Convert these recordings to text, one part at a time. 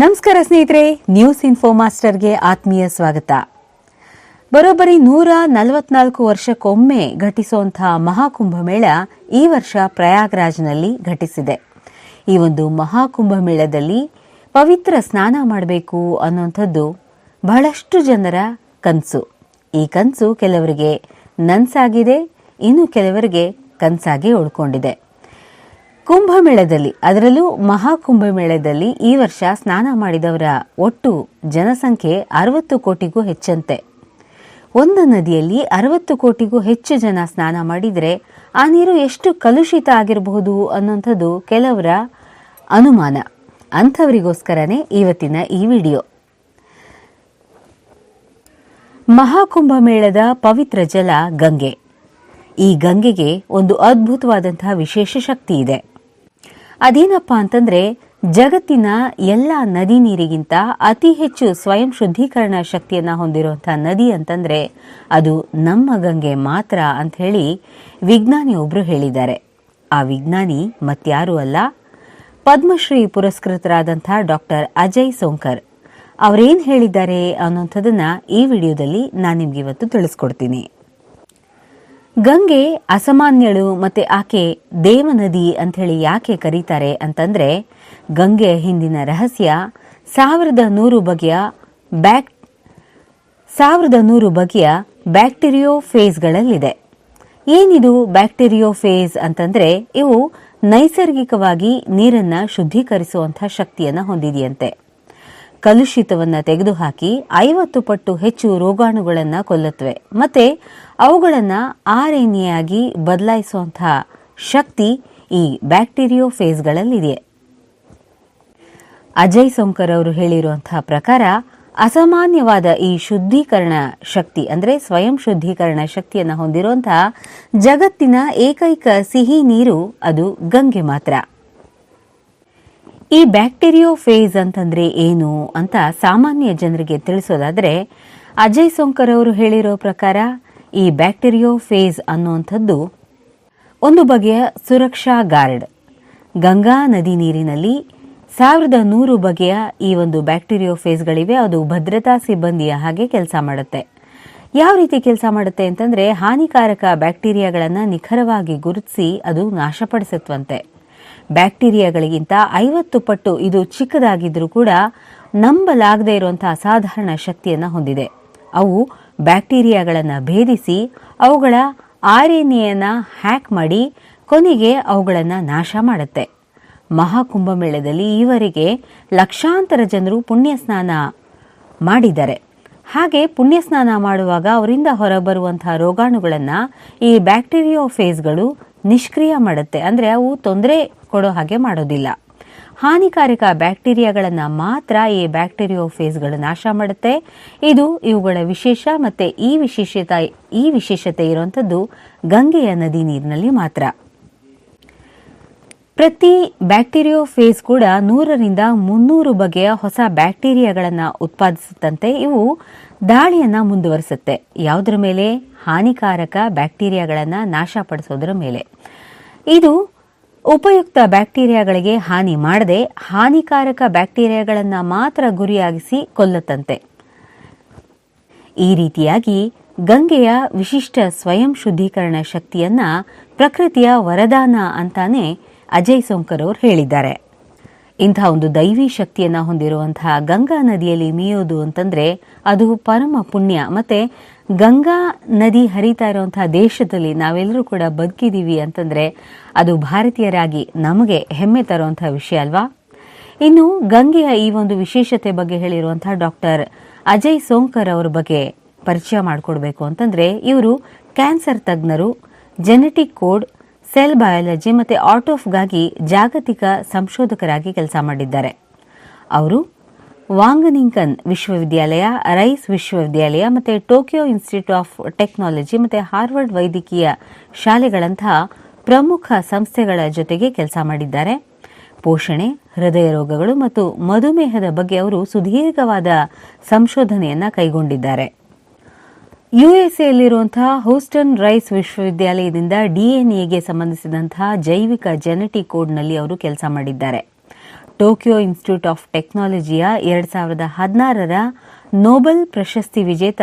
ನಮಸ್ಕಾರ ಸ್ನೇಹಿತರೆ news info ಮಾಸ್ಟರ್ಗೆ ಆತ್ಮೀಯ ಸ್ವಾಗತ. ಬರೋಬ್ಬರಿ ನೂರ ನಲವತ್ನಾಲ್ಕು ವರ್ಷಕ್ಕೊಮ್ಮೆ ಘಟಿಸುವಂತಹ ಮಹಾಕುಂಭಮೇಳ ಈ ವರ್ಷ ಪ್ರಯಾಗ್ರಾಜ್ನಲ್ಲಿ ಘಟಿಸಿದೆ. ಈ ಒಂದು ಮಹಾಕುಂಭಮೇಳದಲ್ಲಿ ಪವಿತ್ರ ಸ್ನಾನ ಮಾಡಬೇಕು ಅನ್ನುವಂಥದ್ದು ಬಹಳಷ್ಟು ಜನರ ಕನಸು. ಈ ಕನಸು ಕೆಲವರಿಗೆ ನನ್ಸಾಗಿದೆ, ಇನ್ನು ಕೆಲವರಿಗೆ ಕನಸಾಗಿ ಉಳ್ಕೊಂಡಿದೆ. ಕುಂಭಮೇಳದಲ್ಲಿ, ಅದರಲ್ಲೂ ಮಹಾಕುಂಭಮೇಳದಲ್ಲಿ ಈ ವರ್ಷ ಸ್ನಾನ ಮಾಡಿದವರ ಒಟ್ಟು ಜನಸಂಖ್ಯೆ ಅರವತ್ತು ಕೋಟಿಗೂ ಹೆಚ್ಚಂತೆ. ಒಂದು ನದಿಯಲ್ಲಿ ಅರವತ್ತು ಕೋಟಿಗೂ ಹೆಚ್ಚು ಜನ ಸ್ನಾನ ಮಾಡಿದರೆ ಆ ನೀರು ಎಷ್ಟು ಕಲುಷಿತ ಆಗಿರಬಹುದು ಅನ್ನುವಂಥದ್ದು ಕೆಲವರ ಅನುಮಾನ. ಅಂಥವರಿಗೋಸ್ಕರನೇ ಇವತ್ತಿನ ಈ ವಿಡಿಯೋ. ಮಹಾಕುಂಭಮೇಳದ ಪವಿತ್ರ ಜಲ ಗಂಗೆ. ಈ ಗಂಗೆಗೆ ಒಂದು ಅದ್ಭುತವಾದಂತಹ ವಿಶೇಷ ಶಕ್ತಿ ಇದೆ. ಅದೇನಪ್ಪ ಅಂತಂದ್ರೆ, ಜಗತ್ತಿನ ಎಲ್ಲ ನದಿ ನೀರಿಗಿಂತ ಅತಿ ಹೆಚ್ಚು ಸ್ವಯಂ ಶುದ್ಧೀಕರಣ ಶಕ್ತಿಯನ್ನ ಹೊಂದಿರುವಂತಹ ನದಿ ಅಂತಂದ್ರೆ, ಅದು ನಮ್ಮ ಗಂಗೆ ಮಾತ್ರ ಅಂತ ಹೇಳಿ ವಿಜ್ಞಾನಿ ಒಬ್ರು ಹೇಳಿದ್ದಾರೆ. ಆ ವಿಜ್ಞಾನಿ ಮತ್ಯಾರೂ ಅಲ್ಲ, ಪದ್ಮಶ್ರೀ ಪುರಸ್ಕೃತರಾದಂಥ ಡಾಕ್ಟರ್ ಅಜಯ್ ಸೋಂಕರ್. ಅವರೇನ್ ಹೇಳಿದ್ದಾರೆ ಅನ್ನೋಂಥದ್ದನ್ನು ಈ ವಿಡಿಯೋದಲ್ಲಿ ನಾನು ನಿಮ್ಗೆ ಇವತ್ತು ತಿಳಿಸ್ಕೊಡ್ತೀನಿ. ಗಂಗೆ ಅಸಾಮಾನ್ಯಳು ಮತ್ತೆ ಆಕೆ ದೇವನದಿ ಅಂತ ಹೇಳಿ ಯಾಕೆ ಕರೀತಾರೆ ಅಂತಂದ್ರೆ ಗಂಗೆಯ ಹಿಂದಿನ ರಹಸ್ಯ ಸಾವಿರದ ನೂರು ಬಗೆಯ ಬ್ಯಾಕ್ ಸಾವಿರದ ನೂರು ಬಗೆಯ ಬ್ಯಾಕ್ಟೀರಿಯೋ ಫೇಸ್ಗಳಲ್ಲಿದೆ ಏನಿದು ಬ್ಯಾಕ್ಟೀರಿಯೋ ಫೇಸ್ ಅಂತಂದ್ರೆ ಇವು ನೈಸರ್ಗಿಕವಾಗಿ ನೀರನ್ನ ಶುದ್ಧೀಕರಿಸುವಂತಹ ಶಕ್ತಿಯನ್ನ ಹೊಂದಿದೆಯಂತೆ. ಕಲುಷಿತವನ್ನ ತೆಗೆದುಹಾಕಿ ಐವತ್ತು ಪಟ್ಟು ಹೆಚ್ಚು ರೋಗಾಣುಗಳನ್ನ ಕೊಲ್ಲುತ್ತವೆ. ಮತ್ತೆ ಅವುಗಳನ್ನ ಆಗಿ ಬದಲಾಯಿಸುವಂತಹ ಶಕ್ತಿ ಈ ಬ್ಯಾಕ್ಟೀರಿಯೋ ಫೇಸ್ಗಳಲ್ಲಿದೆ ಅಜಯ್ ಸೋಂಕರ್ ಅವರು ಹೇಳಿರುವಂತಹ ಪ್ರಕಾರ ಅಸಾಮಾನ್ಯವಾದ ಈ ಶುದ್ಧೀಕರಣ ಶಕ್ತಿ ಅಂದರೆ ಸ್ವಯಂ ಶುದ್ಧೀಕರಣ ಶಕ್ತಿಯನ್ನು ಹೊಂದಿರುವಂತಹ ಜಗತ್ತಿನ ಏಕೈಕ ಸಿಹಿ ನೀರು ಅದು ಗಂಗೆ ಮಾತ್ರ. ಈ ಬ್ಯಾಕ್ಟೀರಿಯೋ ಫೇಸ್ ಅಂತಂದ್ರೆ ಏನು ಅಂತ ಸಾಮಾನ್ಯ ಜನರಿಗೆ ತಿಳಿಸೋದಾದ್ರೆ ಅಜಯ್ ಸೋಂಕರ್ ಅವರು ಹೇಳಿರೋ ಪ್ರಕಾರ ಈ ಬ್ಯಾಕ್ಟೀರಿಯೋ ಫೇಸ್ ಅನ್ನುವಂಥದ್ದು ಒಂದು ಬಗೆಯ ಸುರಕ್ಷಾ ಗಾರ್ಡ್. ಗಂಗಾ ನದಿ ನೀರಿನಲ್ಲಿ ಸಾವಿರದ ನೂರು ಬಗೆಯ ಈ ಒಂದು ಬ್ಯಾಕ್ಟೀರಿಯೋ ಫೇಸ್ಗಳಿವೆ ಅದು ಭದ್ರತಾ ಸಿಬ್ಬಂದಿಯ ಹಾಗೆ ಕೆಲಸ ಮಾಡುತ್ತೆ. ಯಾವ ರೀತಿ ಕೆಲಸ ಮಾಡುತ್ತೆ ಅಂತಂದ್ರೆ ಹಾನಿಕಾರಕ ಬ್ಯಾಕ್ಟೀರಿಯಾಗಳನ್ನು ನಿಖರವಾಗಿ ಗುರುತಿಸಿ ಅದು ನಾಶಪಡಿಸುತ್ತವಂತೆ ಬ್ಯಾಕ್ಟೀರಿಯಾಗಳಿಗಿಂತ ಐವತ್ತು ಪಟ್ಟು ಇದು ಚಿಕ್ಕದಾಗಿದ್ರೂ ಕೂಡ ನಂಬಲಾಗದೇ ಇರುವಂತಹ ಅಸಾಧಾರಣ ಶಕ್ತಿಯನ್ನು ಹೊಂದಿದೆ. ಅವು ಬ್ಯಾಕ್ಟೀರಿಯಾಗಳನ್ನು ಭೇದಿಸಿ ಅವುಗಳ ಆರೇನಿಯನ್ನು ಹ್ಯಾಕ್ ಮಾಡಿ ಕೊನೆಗೆ ಅವುಗಳನ್ನು ನಾಶ ಮಾಡುತ್ತೆ. ಮಹಾಕುಂಭಮೇಳದಲ್ಲಿ ಈವರೆಗೆ ಲಕ್ಷಾಂತರ ಜನರು ಪುಣ್ಯ ಸ್ನಾನ ಮಾಡಿದ್ದಾರೆ. ಹಾಗೆ ಪುಣ್ಯ ಸ್ನಾನ ಮಾಡುವಾಗ ಅವರಿಂದ ಹೊರಬರುವಂತಹ ರೋಗಾಣುಗಳನ್ನು ಈ ಬ್ಯಾಕ್ಟೀರಿಯೋ ಫೇಸ್ಗಳು ನಿಷ್ಕ್ರಿಯ ಮಾಡುತ್ತೆ. ಅಂದರೆ ಅವು ತೊಂದರೆ ಕೊಡೋ ಹಾಗೆ ಮಾಡೋದಿಲ್ಲ. ಹಾನಿಕಾರಕ ಬ್ಯಾಕ್ಟೀರಿಯಾಗಳನ್ನು ಮಾತ್ರ ಈ ಬ್ಯಾಕ್ಟೀರಿಯೋ ಫೇಸ್ಗಳು ನಾಶ ಮಾಡುತ್ತೆ. ಇದು ಇವುಗಳ ವಿಶೇಷ ಮತ್ತು ಈ ವಿಶೇಷತೆ ಈ ವಿಶೇಷತೆ ಇರುವಂಥದ್ದು ಗಂಗೆಯ ನದಿ ನೀರಿನಲ್ಲಿ ಮಾತ್ರ. ಪ್ರತಿ ಬ್ಯಾಕ್ಟೀರಿಯೋ ಫೇಸ್ ಕೂಡ ನೂರರಿಂದ ಮುನ್ನೂರು ಬಗೆಯ ಹೊಸ ಬ್ಯಾಕ್ಟೀರಿಯಾಗಳನ್ನು ಉತ್ಪಾದಿಸುತ್ತಂತೆ ಇವು ದಾಳಿಯನ್ನ ಮುಂದುವರಿಸುತ್ತೆ. ಯಾವುದರ ಮೇಲೆ? ಹಾನಿಕಾರಕ ಬ್ಯಾಕ್ಟೀರಿಯಾಗಳನ್ನು ನಾಶಪಡಿಸೋದರ ಮೇಲೆ. ಇದು ಉಪಯುಕ್ತ ಬ್ಯಾಕ್ಟೀರಿಯಾಗಳಿಗೆ ಹಾನಿ ಮಾಡದೆ ಹಾನಿಕಾರಕ ಬ್ಯಾಕ್ಟೀರಿಯಾಗಳನ್ನು ಮಾತ್ರ ಗುರಿಯಾಗಿಸಿ ಕೊಲ್ಲುತ್ತಂತೆ. ಈ ರೀತಿಯಾಗಿ ಗಂಗೆಯ ವಿಶಿಷ್ಟ ಸ್ವಯಂ ಶುದ್ಧೀಕರಣ ಶಕ್ತಿಯನ್ನ ಪ್ರಕೃತಿಯ ವರದಾನ ಅಂತಾನೆ ಅಜಯ್ ಸೋಂಕರ್ ಅವರು ಹೇಳಿದ್ದಾರೆ. ಇಂತಹ ಒಂದು ದೈವಿ ಶಕ್ತಿಯನ್ನು ಹೊಂದಿರುವಂತಹ ಗಂಗಾ ನದಿಯಲ್ಲಿ ಮೀಯೋದು ಅಂತಂದ್ರೆ ಅದು ಪರಮ ಪುಣ್ಯ. ಮತ್ತೆ ಗಂಗಾ ನದಿ ಹರಿತಾ ಇರುವಂತಹ ದೇಶದಲ್ಲಿ ನಾವೆಲ್ಲರೂ ಕೂಡ ಬದುಕಿದೀವಿ ಅಂತಂದ್ರೆ ಅದು ಭಾರತೀಯರಾಗಿ ನಮಗೆ ಹೆಮ್ಮೆ ತರುವಂತಹ ವಿಷಯ ಅಲ್ವಾ? ಇನ್ನು ಗಂಗೆಯ ಈ ಒಂದು ವಿಶೇಷತೆ ಬಗ್ಗೆ ಹೇಳಿರುವಂತಹ ಡಾಕ್ಟರ್ ಅಜಯ್ ಸೋಂಕರ್ ಅವರ ಬಗ್ಗೆ ಪರಿಚಯ ಮಾಡಿಕೊಡ್ಬೇಕು ಅಂತಂದ್ರೆ ಇವರು ಕ್ಯಾನ್ಸರ್ ತಜ್ಞರು ಜೆನೆಟಿಕ್ ಕೋಡ್ ಸೆಲ್ ಬಯಾಲಜಿ ಮತ್ತು ಆಟೋಫ್ಗಾಗಿ ಜಾಗತಿಕ ಸಂಶೋಧಕರಾಗಿ ಕೆಲಸ ಮಾಡಿದ್ದಾರೆ. ಅವರು ವಾಂಗನಿಂಕನ್ ವಿಶ್ವವಿದ್ಯಾಲಯ, ರೈಸ್ ವಿಶ್ವವಿದ್ಯಾಲಯ ಮತ್ತು ಟೋಕಿಯೋ ಇನ್ಸ್ಟಿಟ್ಯೂಟ್ ಆಫ್ ಟೆಕ್ನಾಲಜಿ ಮತ್ತು ಹಾರ್ವರ್ಡ್ ವೈದ್ಯಕೀಯ ಶಾಲೆಗಳಂತಹ ಪ್ರಮುಖ ಸಂಸ್ಥೆಗಳ ಜೊತೆಗೆ ಕೆಲಸ ಮಾಡಿದ್ದಾರೆ. ಪೋಷಣೆ, ಹೃದಯ ರೋಗಗಳು ಮತ್ತು ಮಧುಮೇಹದ ಬಗ್ಗೆ ಅವರು ಸುದೀರ್ಘವಾದ ಸಂಶೋಧನೆಯನ್ನು ಕೈಗೊಂಡಿದ್ದಾರೆ. ಯುಎಸ್ಎಯಲ್ಲಿರುವಂತಹ ಹೂಸ್ಟನ್ ರೈಸ್ ವಿಶ್ವವಿದ್ಯಾಲಯದಿಂದ ಡಿಎನ್ಎಗೆ ಸಂಬಂಧಿಸಿದಂತಹ ಜೈವಿಕ ಜೆನೆಟಿಕ್ ಕೋಡ್ನಲ್ಲಿ ಅವರು ಕೆಲಸ ಮಾಡಿದ್ದಾರೆ. ಟೋಕಿಯೋ ಇನ್ಸ್ಟಿಟ್ಯೂಟ್ ಆಫ್ ಟೆಕ್ನಾಲಜಿಯ ಎರಡ್ ಸಾವಿರದ ಹದಿನಾರರ ನೋಬೆಲ್ ಪ್ರಶಸ್ತಿ ವಿಜೇತ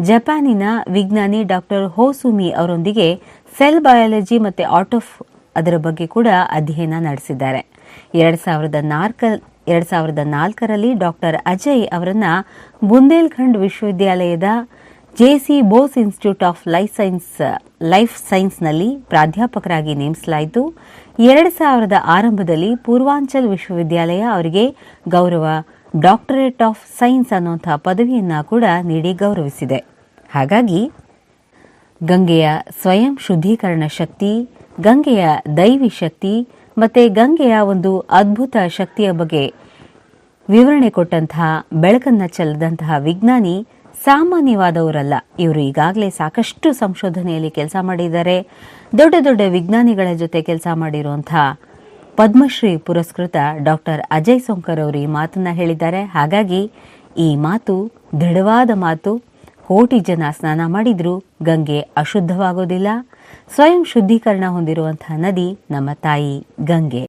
ಜಪಾನಿನ ವಿಜ್ಞಾನಿ ಡಾಕ್ಟರ್ ಹೋಸುಮಿ ಅವರೊಂದಿಗೆ ಸೆಲ್ ಬಯಾಲಜಿ ಮತ್ತು ಆಟೋಫ್ ಅದರ ಬಗ್ಗೆ ಕೂಡ ಅಧ್ಯಯನ ನಡೆಸಿದ್ದಾರೆ. ಎರಡ್ ಸಾವಿರದ ನಾಲ್ಕ, ಎರಡ್ ಸಾವಿರದ ನಾಲ್ಕರಲ್ಲಿ ಡಾಕ್ಟರ್ ಅಜಯ್ ಅವರನ್ನ ಬುಂದೇಲ್ಖಂಡ್ ವಿಶ್ವವಿದ್ಯಾಲಯದ JC Bose institute of life science life ಸೈನ್ಸ್ನಲ್ಲಿ ಪ್ರಾಧ್ಯಾಪಕರಾಗಿ ನೇಮಿಸಲಾಯಿತು. ಎರಡು ಸಾವಿರದ ಆರಂಭದಲ್ಲಿ ಪೂರ್ವಾಂಚಲ್ ವಿಶ್ವವಿದ್ಯಾಲಯ ಅವರಿಗೆ ಗೌರವ, ಡಾಕ್ಟರೇಟ್ ಆಫ್ ಸೈನ್ಸ್ ಅನ್ನುವಂಥ ಪದವಿಯನ್ನು ಕೂಡ ನೀಡಿ ಗೌರವಿಸಿದೆ. ಹಾಗಾಗಿ ಗಂಗೆಯ ಸ್ವಯಂ ಶುದ್ಧೀಕರಣ ಶಕ್ತಿ, ಗಂಗೆಯ ದೈವಿ ಶಕ್ತಿ ಮತ್ತು ಗಂಗೆಯ ಒಂದು ಅದ್ಭುತ ಶಕ್ತಿಯ ಬಗ್ಗೆ ವಿವರಣೆ ಕೊಟ್ಟಂತಹ, ಬೆಳಕನ್ನು ಚೆಲ್ಲದಂತಹ ವಿಜ್ಞಾನಿ ಸಾಮಾನ್ಯವಾದವರಲ್ಲ. ಇವರು ಈಗಾಗಲೇ ಸಾಕಷ್ಟು ಸಂಶೋಧನೆಯಲ್ಲಿ ಕೆಲಸ ಮಾಡಿದ್ದಾರೆ. ದೊಡ್ಡ ದೊಡ್ಡ ವಿಜ್ಞಾನಿಗಳ ಜೊತೆ ಕೆಲಸ ಮಾಡಿರುವಂತಹ ಪದ್ಮಶ್ರೀ ಪುರಸ್ಕೃತ ಡಾಕ್ಟರ್ ಅಜಯ್ ಸೋಂಕರ್ ಅವರು ಈ ಮಾತನ್ನ ಹೇಳಿದ್ದಾರೆ. ಹಾಗಾಗಿ ಈ ಮಾತು, ದೃಢವಾದ ಮಾತು, ಕೋಟಿ ಜನ ಸ್ನಾನ ಮಾಡಿದ್ರೂ. ಗಂಗೆ ಅಶುದ್ಧವಾಗೋದಿಲ್ಲ. ಸ್ವಯಂ ಶುದ್ಧೀಕರಣ ಹೊಂದಿರುವಂತಹ ನದಿ ನಮ್ಮ ತಾಯಿ ಗಂಗೆ.